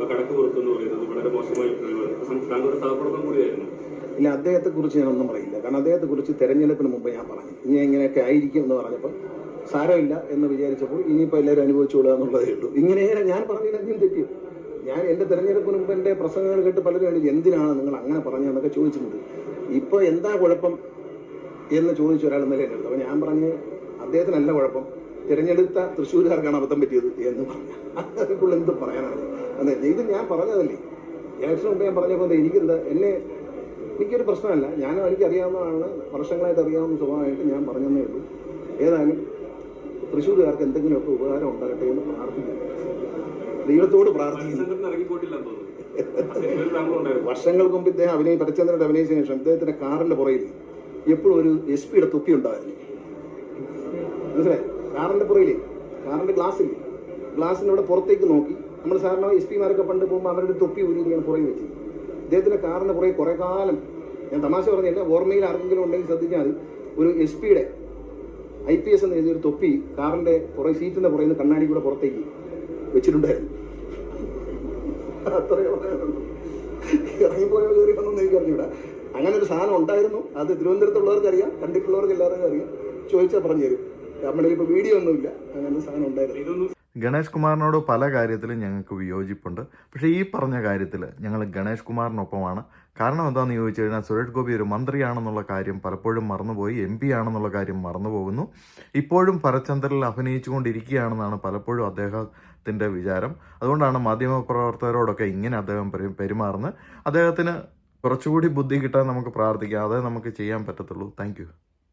വളരെ മോശമായി താങ്കളുടെ സഹപ്രവർത്തനം കൂടിയായിരുന്നു. ഇല്ല അദ്ദേഹത്തെക്കുറിച്ച് ഞാനൊന്നും പറയില്ല. കാരണം അദ്ദേഹത്തെ കുറിച്ച് തെരഞ്ഞെടുപ്പിന് മുമ്പ് ഞാൻ പറഞ്ഞു. ഇനി ഇങ്ങനെയൊക്കെ ആയിരിക്കും എന്ന് പറഞ്ഞപ്പോൾ സാരമില്ല എന്ന് വിചാരിച്ചപ്പോൾ ഇനിയിപ്പോൾ എല്ലാവരും അനുഭവിച്ചുകൊള്ളുക എന്നുള്ളതേ ഉള്ളൂ. ഇങ്ങനെ ഞാൻ പറഞ്ഞതിൽ എന്തും തെറ്റി. ഞാൻ എന്റെ തെരഞ്ഞെടുപ്പിന് മുമ്പ് എന്റെ പ്രസംഗങ്ങൾ കേട്ട് പലരും കണ്ടു എന്തിനാണ് നിങ്ങൾ അങ്ങനെ പറഞ്ഞതെന്നൊക്കെ ചോദിച്ചിട്ടുണ്ട്. ഇപ്പോൾ എന്താ കുഴപ്പം എന്ന് ചോദിച്ച ഒരാൾ ഇന്നലെ അപ്പോൾ ഞാൻ പറഞ്ഞ് അദ്ദേഹത്തിനല്ല കുഴപ്പം. തിരഞ്ഞെടുത്ത തൃശ്ശൂരുകാർക്കാണ് അബദ്ധം പറ്റിയത് എന്ന് പറഞ്ഞു. അതിനുള്ള എന്ത് പറയാനാണ്. അതെ ഇത് ഞാൻ പറഞ്ഞതല്ലേ? ഇലക്ഷൻ മുമ്പ് ഞാൻ പറഞ്ഞപ്പോൾ എനിക്കെന്താ എന്നെ എനിക്കൊരു പ്രശ്നമല്ല. ഞാനും എനിക്കറിയാവുന്നതാണ്. വർഷങ്ങളായിട്ട് അറിയാവുന്ന സ്വഭാവമായിട്ട് ഞാൻ പറഞ്ഞതേ ഉള്ളൂ. ഏതായാലും തൃശ്ശൂരുകാർക്ക് എന്തെങ്കിലുമൊക്കെ ഉപകാരം ഉണ്ടാകട്ടെ എന്ന് പ്രാർത്ഥിക്കുന്നു. ദൈവത്തോട് പ്രാർത്ഥിക്കുന്നു. വർഷങ്ങൾക്ക് മുമ്പ് ഇദ്ദേഹം അഭിനയം പരചന്ദ്രന്റെ അഭിനയിച്ചതിന് ശേഷം ഇദ്ദേഹത്തിന്റെ കാറിന്റെ പുറയിൽ എപ്പോഴും ഒരു എസ് പിയുടെ തൊപ്പി ഉണ്ടായിരുന്നു. മനസ്സിലായി? കാറിന്റെ പുറയില്ലേ കാറിന്റെ ഗ്ലാസ്സില്ലേ ഗ്ലാസ്സിന്റെ അവിടെ പുറത്തേക്ക് നോക്കി. നമ്മൾ സാധാരണ എസ് പിമാരൊക്കെ പണ്ട് പോകുമ്പോൾ അവരുടെ തൊപ്പി ഊരിയാണ് പുറകിൽ വെച്ചത് അദ്ദേഹത്തിന്റെ കാറിന്റെ പുറകെ കുറേ കാലം ഞാൻ തമാശ പറഞ്ഞില്ല ഓർമ്മയിൽ ആർക്കെങ്കിലും ഉണ്ടെങ്കിൽ ശ്രദ്ധിച്ചാൽ ഒരു എസ് പിയുടെ ഐ പി എസ് എന്ന് എഴുതിയൊരു തൊപ്പി കാറിന്റെ പുറകെ സീറ്റിന്റെ പുറകിൽ നിന്ന് കണ്ണാടി കൂടെ പുറത്തേക്ക് വെച്ചിട്ടുണ്ടായിരുന്നു. അത്രയേ പറയാനുള്ളൂ അങ്ങനെ ഒരു സാധനം ഉണ്ടായിരുന്നു. അത് തിരുവനന്തപുരത്തുള്ളവർക്ക് അറിയാം കണ്ടിട്ടുള്ളവർക്ക് എല്ലാവർക്കും അറിയാം. ചോദിച്ചാൽ പറഞ്ഞു തരും നമ്മുടെ വീഡിയോ ഒന്നുമില്ല. അങ്ങനെ സാധനം ഉണ്ടായിരുന്നു. ഗണേഷ് കുമാറിനോട് പല കാര്യത്തിലും ഞങ്ങൾക്ക് വിയോജിപ്പുണ്ട്. പക്ഷേ ഈ പറഞ്ഞ കാര്യത്തിൽ ഞങ്ങൾ ഗണേഷ് കുമാറിനൊപ്പമാണ്. കാരണം എന്താണെന്ന് ചോദിച്ചു കഴിഞ്ഞാൽ സുരേഷ് ഗോപി ഒരു മന്ത്രിയാണെന്നുള്ള കാര്യം പലപ്പോഴും മറന്നുപോയി. എം പി ആണെന്നുള്ള കാര്യം മറന്നുപോകുന്നു. ഇപ്പോഴും പരചന്ദ്രനിൽ അഭിനയിച്ചുകൊണ്ടിരിക്കുകയാണെന്നാണ് പലപ്പോഴും അദ്ദേഹത്തിന്റെ വിചാരം. അതുകൊണ്ടാണ് മാധ്യമപ്രവർത്തകരോടൊക്കെ ഇങ്ങനെ അദ്ദേഹം പെരുമാറുന്നത്. അദ്ദേഹത്തിന് കുറച്ചുകൂടി ബുദ്ധി കിട്ടാൻ നമുക്ക് പ്രാർത്ഥിക്കാം. അതേ നമുക്ക് ചെയ്യാൻ പറ്റത്തുള്ളൂ. താങ്ക്